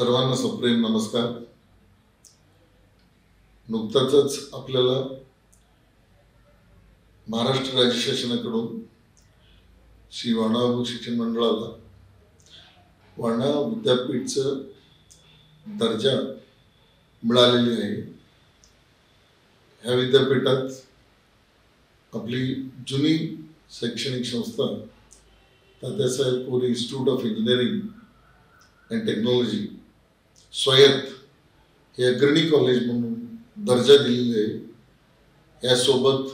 सर्वांना सप्रेम नमस्कार. नुकताच आपल्याला महाराष्ट्र राज्य शासनाकडून श्री वाणा शिक्षण मंडळाला वाणा विद्यापीठचं दर्जा मिळालेली आहे. ह्या विद्यापीठात आपली जुनी शैक्षणिक संस्था Tatyasaheb Kore institute of engineering and technology स्वायत्त हे अग्रणी कॉलेज म्हणून दर्जा दिलेले आहे. यासोबत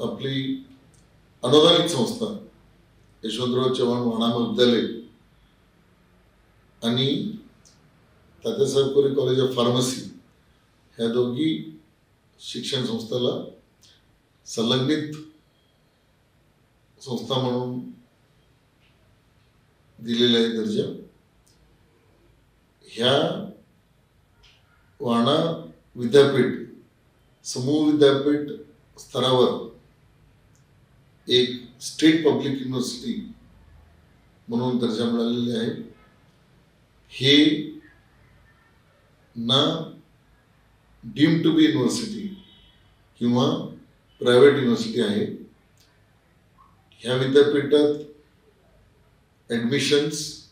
आपली अनुदानित संस्था यशवंतराव चव्हाण वाणा महाविद्यालय आणि Tatyasaheb Kore college of pharmacy ह्या दोघी शिक्षण संस्थेला संलग्नित संस्था म्हणून दिलेला आहे दर्जा. ह्या वाणा विद्यापीठ समूह विद्यापीठ स्तरावर एक स्टेट पब्लिक युनिव्हर्सिटी म्हणून दर्जा मिळालेले आहे. हे ना डीम टू बी युनिव्हर्सिटी किंवा प्रायव्हेट युनिव्हर्सिटी आहे. ह्या विद्यापीठात admissions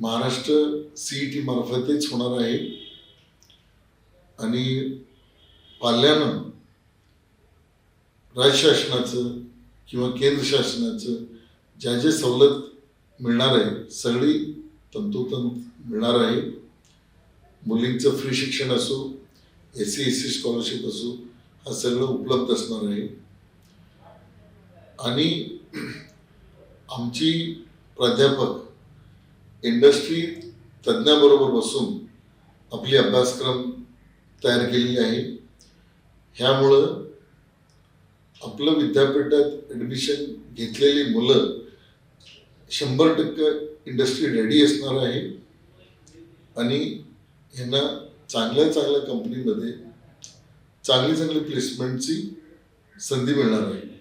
Maharashtra C E T मार्फतच होणार आहे. आणि पाल्यानं राज्य शासनाचं किंवा केंद्र शासनाचं ज्या जे सवलत मिळणार आहे सगळी तंतोतंत मिळणार आहे. मुलींचं फ्री शिक्षण असो S C S C scholarship असो हा सगळं उपलब्ध असणार आहे. आणि आमची प्राध्यापक इंडस्ट्री तज्ज्ञाबरोबर बसून आपली अभ्यासक्रम तयार केलेली आहे. ह्यामुळं आपलं विद्यापीठात ॲडमिशन घेतलेली मुलं शंभर टक्के इंडस्ट्री रेडी असणार आहे. आणि ह्यांना चांगल्या चांगल्या कंपनीमध्ये चांगली चांगली प्लेसमेंटची संधी मिळणार आहे.